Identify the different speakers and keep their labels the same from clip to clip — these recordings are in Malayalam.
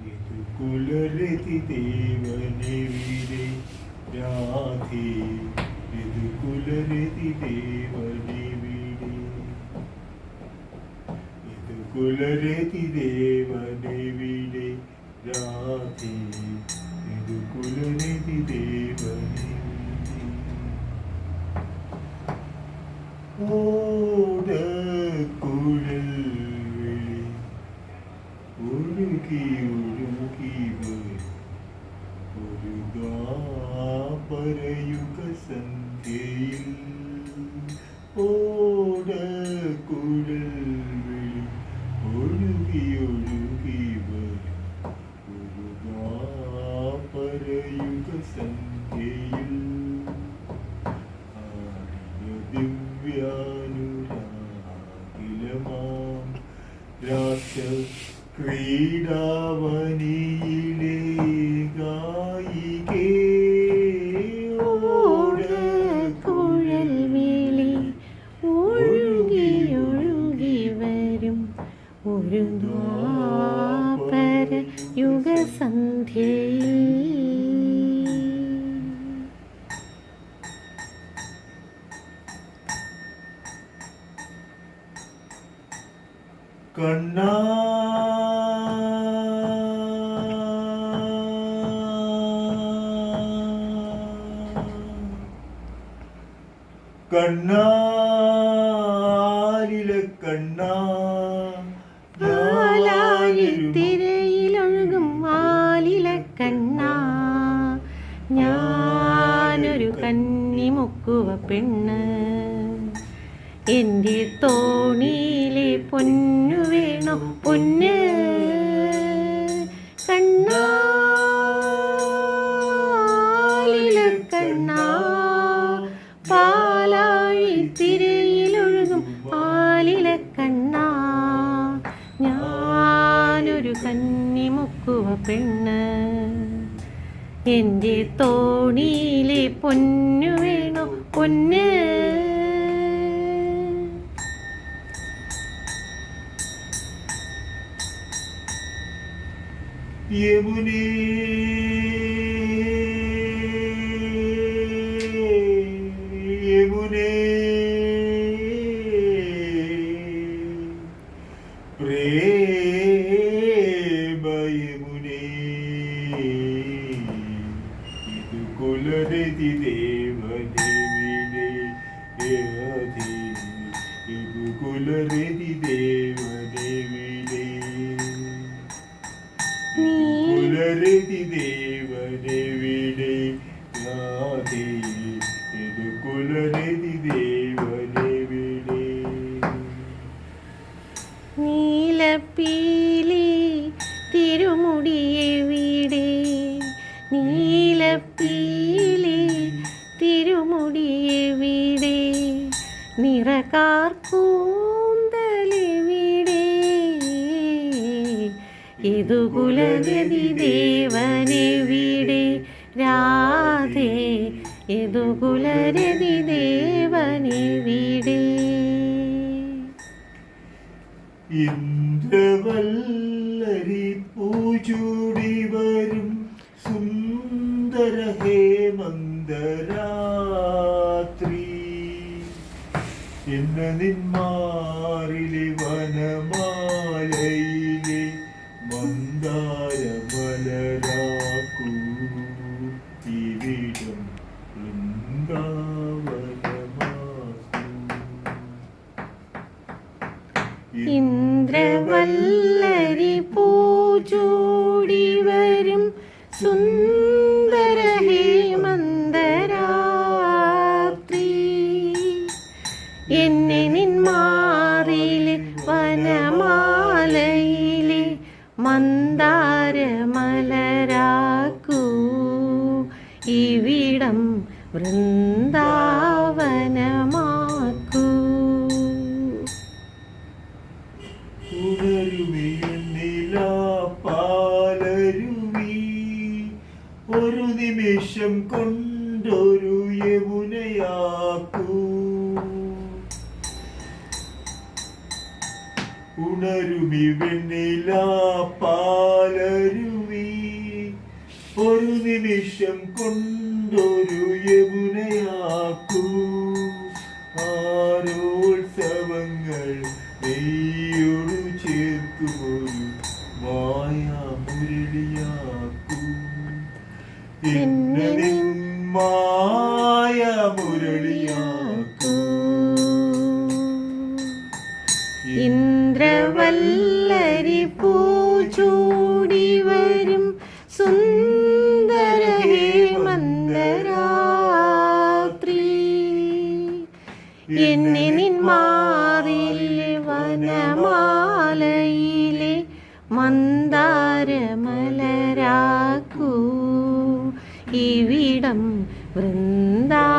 Speaker 1: ഇത് കുലരതി ദേവനെവിടെ രാധേ ഇതു കുലരതി ദേവനെവിടെ ഇതു കുലരതി ദേവനെവിടെ രാധേ ഇതു കുലരതി ദേവനെവിടെ ഓടക്കുഴൽ വിളി ഒഴുകി ഒഴുകി വരും ഒരു ദ്വാപരയുഗ സന്ധ്യയിൽ ഓടക്കുഴൽ വിളി ഒഴുകി ഒഴുകി ഒരു ദ്വാപരയുഗ സന്ധ്യയിൽ ദിവ്യാനുരാഗിലമാം രാസ ഗായികേ
Speaker 2: ഓടക്കുഴൽ വിളി ഒഴുകി ഒഴുകി വരും ഒരു ദ്വാപര യുഗസന്ധ്യയിൽ.
Speaker 1: കണ്ണാ കണ്ണാലില കണ്ണാ.
Speaker 2: തിരയിലൊഴുകും കണ്ണാ. ഞാനൊരു കന്നിമുക്കുവ പെണ്ണ്. എന്റെ തോണിയിലെ പൊന്നു വേണോ പൊന്ന് പെണ്ണ്. എന്റെ തോണിയിലെ പൊന്നു വേണോ പൊന്ന്?
Speaker 1: യമുനേ ഇത് കുലരതി ദേവനെവിടെ
Speaker 2: നീലപ്പീലി തിരുമുടിയെവിടെ നീലപ്പീലി തിരുമുടിയെവിടെ നിറകാർ കൂന്തലെവിടെ ഇതു കുലഗതി ദേവനെവിടെ രാധേ ഇതു കുലരതി ദേവനെവിടെ
Speaker 1: ഇന്ദ്രവല്ലരി പൂചൂടി വരും സുന്ദര ഹേമന്ദരാത്രി എന്ന നിന്മാറിലെ വനമാലയിലെ മന്ദാര
Speaker 2: ഇന്ദ്രവല്ലരി പൂചൂടി വരും സുന്ദര ഹേമന്തരാത്രി എന്നെ നിന്മാറിലെ വനമാലയിലെ മന്ദാര മലരാക്കൂ ഇവിടം വൃന്ദാവനമാക്കൂ
Speaker 1: ഉണരുമി വെണ്ണില പാലരുവി നിമിഷം കൊണ്ടൊരു യമുനയാക്കൂ. ആരോത്സവങ്ങൾ നെയ്യോടു ചേർക്കുമൊരു മായാമുരളിയാക്കൂ. മുരളിയാക്കൂ നിൻ മായാമുരളിയാക്കൂ
Speaker 2: മന്ദാരമലരാക്കൂ ഇവിടം വൃന്ദാവനമാക്കൂ.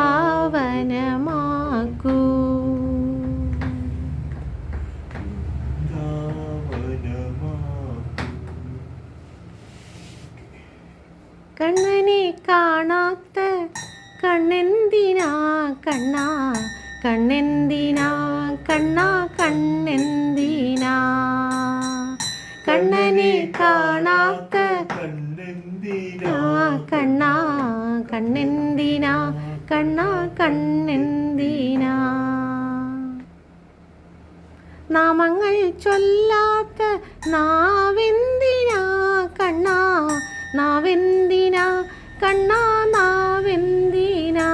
Speaker 2: കണ്ണനെ കാണാത്ത കണ്ണെന്തിനാ കണ്ണാ? കണ്ണെന്തിനാ കണ്ണാ കണ്ണെന്തിനാ കണ്ണാ കണ്ണെന്തിനാ? നാമങ്ങൾ ചൊല്ലാത്ത നാവെന്തിനാ കണ്ണാ? നാവെന്തിനാ? കണ്ണാ നാവെന്തിനാ?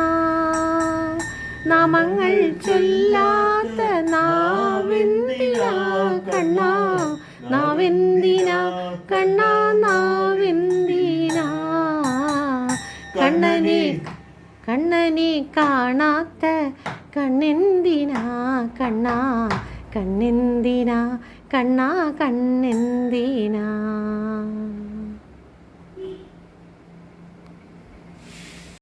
Speaker 2: നാമങ്ങൾ ചൊല്ലാത്ത നാവെന്തിനാ കണ്ണാ? നാവെന്തിനാ കണ്ണനെ കാണാത്ത കണ്ണെന്തിനാ കണ്ണാ? കണ്ണെന്തിനാ? കണ്ണാ കണ്ണെന്തിനാ?